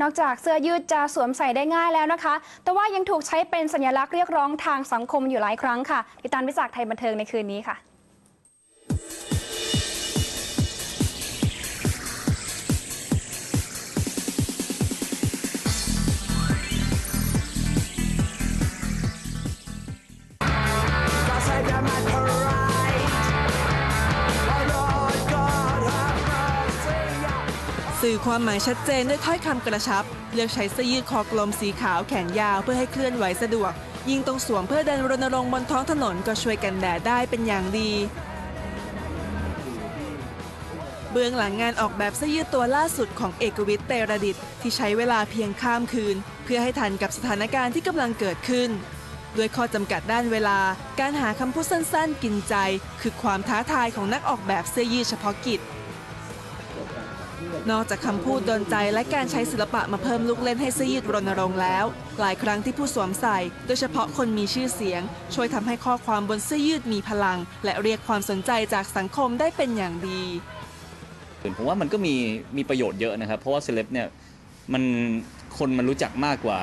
นอกจากเสื้อยืดจะสวมใส่ได้ง่ายแล้วนะคะ แต่ว่ายังถูกใช้เป็นสัญลักษณ์เรียกร้องทางสังคมอยู่หลายครั้งค่ะติดตามวิจากไทยบันเทิงในคืนนี้ค่ะ สื่อความหมายชัดเจนด้วยถ้อยคำกระชับ เลือกใช้เสื้อยืดคอกลมสีขาวแขนยาวเพื่อให้เคลื่อนไหวสะดวก ยิ่งต้องสวมเพื่อเดินรณรงค์บนท้องถนนก็ช่วยกันแดดได้เป็นอย่างดี เบื้องหลังงานออกแบบเสื้อยืดตัวล่าสุดของเอกวิทย์เตระดิตที่ใช้เวลาเพียงข้ามคืน เพื่อให้ทันกับสถานการณ์ที่กำลังเกิดขึ้นด้วยข้อจำกัดด้านเวลา การหาคำพูดสั้นๆ กินใจ คือความท้าทายของนักออกแบบเสื้อยืดเฉพาะกิจ นอกจากคำพูดโดนใจและการใช้ศิลปะมาเพิ่มลูกเล่นให้เสื้อยืดรณรงค์แล้ว หลายครั้งที่ผู้สวมใส่ โดยเฉพาะคนมีชื่อเสียง ช่วยทำให้ข้อความบนเสื้อยืดมีพลัง และเรียกความสนใจจากสังคมได้เป็นอย่างดีผมว่ามันก็มีมีประโยชน์เยอะนะครับ เพราะว่าเซเลบเนี่ยมันคนมันรู้จักมากกว่า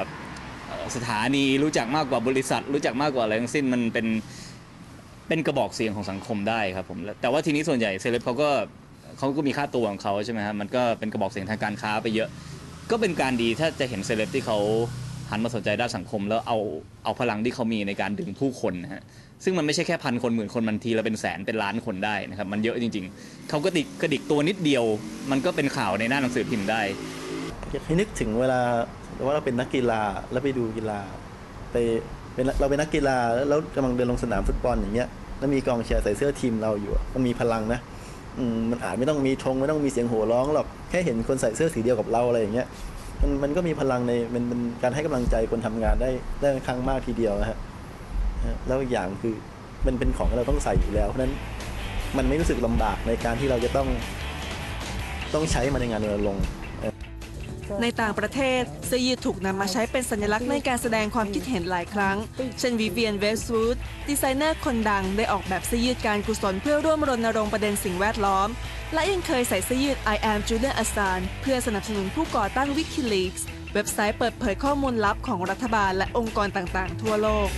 สถานีรู้จักมากกว่าบริษัท รู้จักมากกว่าอะไรทั้งสิ้นมันเป็นเป็นกระบอกเสียงของสังคมได้ครับผมแต่ว่าทีนี้ส่วนใหญ่เซเลบเขาก็ เขาก็มีค่าตัวของเขาใช่ไหมครับมันก็เป็นกระบอกเสียงทางการค้าไปเยอะ ก็เป็นการดีถ้าจะเห็นเซเลบที่เขาหันมาสนใจด้านสังคม แล้วเอาเอาพลังที่เขามีในการดึงผู้คนนะฮะซึ่งมันไม่ใช่แค่พันคนหมื่นคนมันทีละเป็นแสนเป็นล้านคนได้นะครับมันเยอะจริง ๆเขาก็ดิกกระดิกตัวนิดเดียว มันก็เป็นข่าวในหน้าหนังสือพิมพ์ได้อยากให้นึกถึงเวลาว่าเราเป็นนักกีฬาแล้วไปดูกีฬาไปเป็นเราเป็นนักกีฬาแล้วกำลังเดินลงสนามฟุตบอลอย่างเงี้ยแล้วมีกองเชียร์ใส่เสื้อทีมเราอยู่ มันมีพลังนะ มันอาจไม่ต้องมีธงไม่ต้องมีเสียงโห่ร้องหรอกแค่เห็นคนใส่เสื้อสีเดียวกับเราอะไรอย่างเงี้ยมันมันก็มีพลังในมันเป็นการให้กำลังใจคนทำงานได้ได้ค่อนข้างมากทีเดียวนะฮะแล้วอีกอย่างคือมันเป็นของที่เราต้องใส่อยู่แล้วเพราะนั้นมันไม่รู้สึกลำบากในการที่เราจะต้องต้องใช้มันในงานรณรงค์ ในต่างประเทศเสื้อยืดถูกนำมาใช้เป็นสัญลักษณ์ในการแสดงความคิดเห็นหลายครั้ง เช่นวิเวียนเวสต์วูดดีไซเนอร์คนดังได้ออกแบบเสื้อยืดการกุศลเพื่อร่วมรณรงค์ประเด็นสิ่งแวดล้อม และยังเคยใส่เสื้อยืด I am Julian Assange เพื่อสนับสนุนผู้ก่อตั้ง WikiLeaks เว็บไซต์เปิดเผยข้อมูลลับของรัฐบาลและองค์กรต่างๆ ทั่วโลก